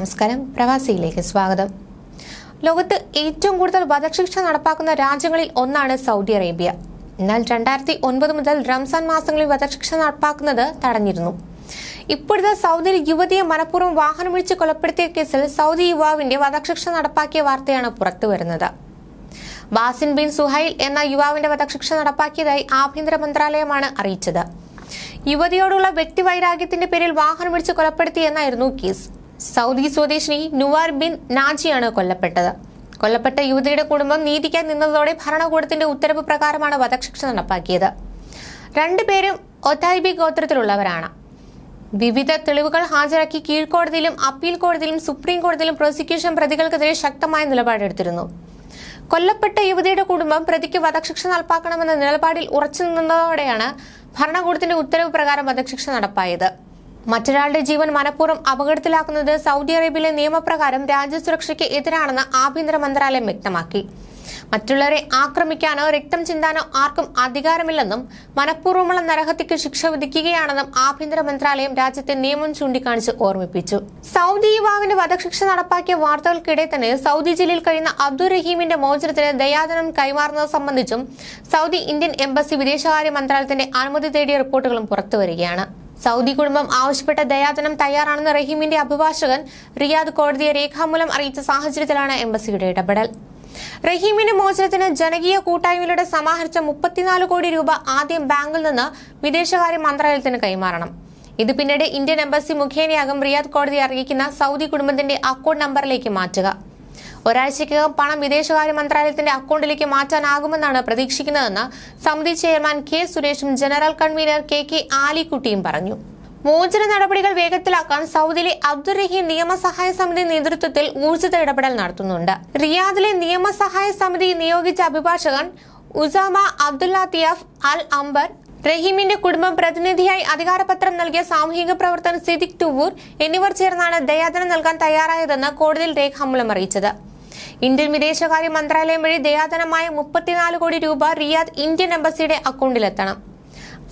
നമസ്കാരം. പ്രവാസിയിലേക്ക് സ്വാഗതം. ലോകത്ത് ഏറ്റവും കൂടുതൽ വധശിക്ഷ നടപ്പാക്കുന്ന രാജ്യങ്ങളിൽ ഒന്നാണ് സൗദി അറേബ്യ. എന്നാൽ രണ്ടായിരത്തി ഒൻപത് മുതൽ റംസാൻ മാസങ്ങളിൽ വധശിക്ഷ നടപ്പാക്കുന്നത് തടഞ്ഞിരുന്നു. ഇപ്പോഴത്തെ സൗദിയിൽ യുവതിയെ മനഃപൂർവം വാഹനമിഴിച്ച് കൊലപ്പെടുത്തിയ കേസിൽ സൗദി യുവാവിന്റെ വധശിക്ഷ നടപ്പാക്കിയ വാർത്തയാണ് പുറത്തുവരുന്നത് ബാസിൻ ബിൻ സുഹൈൽ എന്ന യുവാവിന്റെ വധശിക്ഷ നടപ്പാക്കിയതായി ആഭ്യന്തര മന്ത്രാലയമാണ് അറിയിച്ചത്. യുവതിയോടുള്ള വ്യക്തിവൈരാഗ്യത്തിന്റെ പേരിൽ വാഹനം വാഹനമിടിച്ച് കൊലപ്പെടുത്തിയെന്നായിരുന്നു കേസ്. സൗദി സ്വദേശിനി നുവാർ ബിൻ നാജിയാണ് കൊല്ലപ്പെട്ടത്. കൊല്ലപ്പെട്ട യുവതിയുടെ കുടുംബം നീതിക്കാൻ നിന്നതോടെ ഭരണകൂടത്തിന്റെ ഉത്തരവ് പ്രകാരമാണ് വധശിക്ഷ നടപ്പാക്കിയത്. രണ്ടുപേരും ഒതായ്ബി ഗോത്രത്തിലുള്ളവരാണ്. വിവിധ തെളിവുകൾ ഹാജരാക്കി കീഴ്ക്കോടതിയിലും അപ്പീൽ കോടതിയിലും സുപ്രീം കോടതിയിലും പ്രോസിക്യൂഷൻ പ്രതികൾക്കെതിരെ ശക്തമായ നിലപാടെടുത്തിരുന്നു കൊല്ലപ്പെട്ട യുവതിയുടെ കുടുംബം പ്രതിക്ക് വധശിക്ഷ നടപ്പാക്കണമെന്ന നിലപാടിൽ ഉറച്ചു നിന്നതോടെയാണ് ഭരണകൂടത്തിന്റെ ഉത്തരവ് പ്രകാരം വധശിക്ഷ നടപ്പായത്. മറ്റൊരാളുടെ ജീവൻ മനഃപൂർവം അപകടത്തിലാക്കുന്നത് സൗദി അറേബ്യയിലെ നിയമപ്രകാരം രാജ്യസുരക്ഷയ്ക്ക് എതിരാണെന്ന് ആഭ്യന്തര മന്ത്രാലയം വ്യക്തമാക്കി. മറ്റുള്ളവരെ ആക്രമിക്കാനോ രക്തം ചിന്താനോ ആർക്കും അധികാരമില്ലെന്നും മനഃപൂർവമുള്ള നരഹത്യക്ക് ശിക്ഷ വിധിക്കുകയാണെന്നും ആഭ്യന്തര മന്ത്രാലയം രാജ്യത്തെ നിയമം ചൂണ്ടിക്കാണിച്ച് ഓർമ്മിപ്പിച്ചു. സൗദി യുവാവിന്റെ വധശിക്ഷ നടപ്പാക്കിയ വാർത്തകൾക്കിടെ തന്നെ സൗദി ജില്ലയിൽ കഴിയുന്ന അബ്ദുൾ റഹീമിന്റെ മോചനത്തിന് ദയാദനം കൈമാറുന്നത് സംബന്ധിച്ചും സൗദി ഇന്ത്യൻ എംബസി വിദേശകാര്യ മന്ത്രാലയത്തിന്റെ അനുമതി തേടിയ റിപ്പോർട്ടുകളും പുറത്തുവരികയാണ്. സൗദി കുടുംബം ആവശ്യപ്പെട്ട ദയാധനം തയ്യാറാണെന്ന് റഹീമിന്റെ അഭിഭാഷകൻ റിയാദ് കോടതിയെ രേഖാമൂലം അറിയിച്ച സാഹചര്യത്തിലാണ് എംബസിയുടെ ഇടപെടൽ. റഹീമിന്റെ മോചനത്തിന് ജനകീയ കൂട്ടായ്മയിലൂടെ സമാഹരിച്ച മുപ്പത്തിനാല് കോടി രൂപ ആദ്യം ബാങ്കിൽ നിന്ന് വിദേശകാര്യ മന്ത്രാലയത്തിന് കൈമാറണം. ഇത് പിന്നീട് ഇന്ത്യൻ എംബസി മുഖേനയാകും റിയാദ് കോടതി അറിയിക്കുന്ന സൗദി കുടുംബത്തിന്റെ അക്കൗണ്ട് നമ്പറിലേക്ക് മാറ്റുക. ഒരാഴ്ചയ്ക്കകം പണം വിദേശകാര്യ മന്ത്രാലയത്തിന്റെ അക്കൗണ്ടിലേക്ക് മാറ്റാനാകുമെന്നാണ് പ്രതീക്ഷിക്കുന്നതെന്ന് സമിതി ചെയർമാൻ കെ സുരേഷും ജനറൽ കൺവീനർ കെ കെ ആലിക്കുട്ടിയും പറഞ്ഞു. മോചന നടപടികൾ വേഗത്തിലാക്കാൻ സൗദിയിലെ അബ്ദുൾ റഹീം നിയമസഹായ സമിതി നേതൃത്വത്തിൽ ഊർജിത ഇടപെടൽ നടത്തുന്നുണ്ട്. റിയാദിലെ നിയമസഹായ സമിതി നിയോഗിച്ച അഭിഭാഷകൻ Usama Abdullah Tiyaf Al Ambar റഹീമിന്റെ കുടുംബം പ്രതിനിധിയായി അധികാരപത്രം നൽകിയ സാമൂഹിക പ്രവർത്തകൻ സിദിഖ് ടുവൂർ എന്നിവർ ചേർന്നാണ് ദയാദനം നൽകാൻ തയ്യാറായതെന്ന് കോടതിയിൽ രേഖാമൂലം അറിയിച്ചത്. ഇന്ത്യൻ വിദേശകാര്യ മന്ത്രാലയം വഴി ദയാധനമായ മുപ്പത്തിനാല് കോടി രൂപ റിയാദ് ഇന്ത്യൻ എംബസിയുടെ അക്കൗണ്ടിലെത്തണം.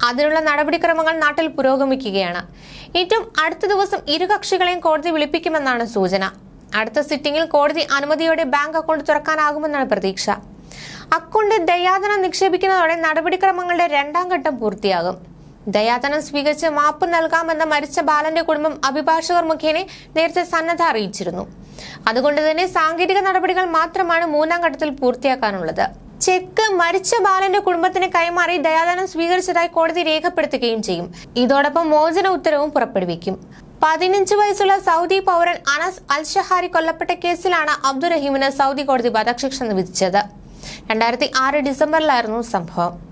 അതിനുള്ള നടപടിക്രമങ്ങൾ നാട്ടിൽ പുരോഗമിക്കുകയാണ്. ഏറ്റവും അടുത്ത ദിവസം ഇരു കക്ഷികളെയും കോടതി വിളിപ്പിക്കുമെന്നാണ് സൂചന. അടുത്ത സിറ്റിംഗിൽ കോടതി അനുമതിയോടെ ബാങ്ക് അക്കൗണ്ട് തുറക്കാനാകുമെന്നാണ് പ്രതീക്ഷ. അക്കൗണ്ട് ദയാധനം നിക്ഷേപിക്കുന്നതോടെ നടപടിക്രമങ്ങളുടെ രണ്ടാം ഘട്ടം പൂർത്തിയാകും. ദയാധനം സ്വീകരിച്ച് മാപ്പ് നൽകാമെന്ന മരിച്ച ബാലന്റെ കുടുംബം അഭിഭാഷകർ മുഖേന നേരത്തെ സന്നദ്ധ അറിയിച്ചിരുന്നു. അതുകൊണ്ട് തന്നെ സാങ്കേതിക നടപടികൾ മാത്രമാണ് മൂന്നാം ഘട്ടത്തിൽ പൂർത്തിയാക്കാനുള്ളത്. ചെക്ക് മരിച്ച ബാലന്റെ കുടുംബത്തിന് കൈമാറി ദയാദാനം സ്വീകരിച്ചതായി കോടതി രേഖപ്പെടുത്തുകയും ചെയ്യും. ഇതോടൊപ്പം മോചന ഉത്തരവും പുറപ്പെടുവിക്കും. പതിനഞ്ച് വയസ്സുള്ള സൗദി പൗരൻ അനസ് അൽ ഷഹാരി കൊല്ലപ്പെട്ട കേസിലാണ് അബ്ദുറഹീമിന് സൗദി കോടതി വധശിക്ഷ വിധിച്ചത്. രണ്ടായിരത്തി ആറ് ഡിസംബറിലായിരുന്നു സംഭവം.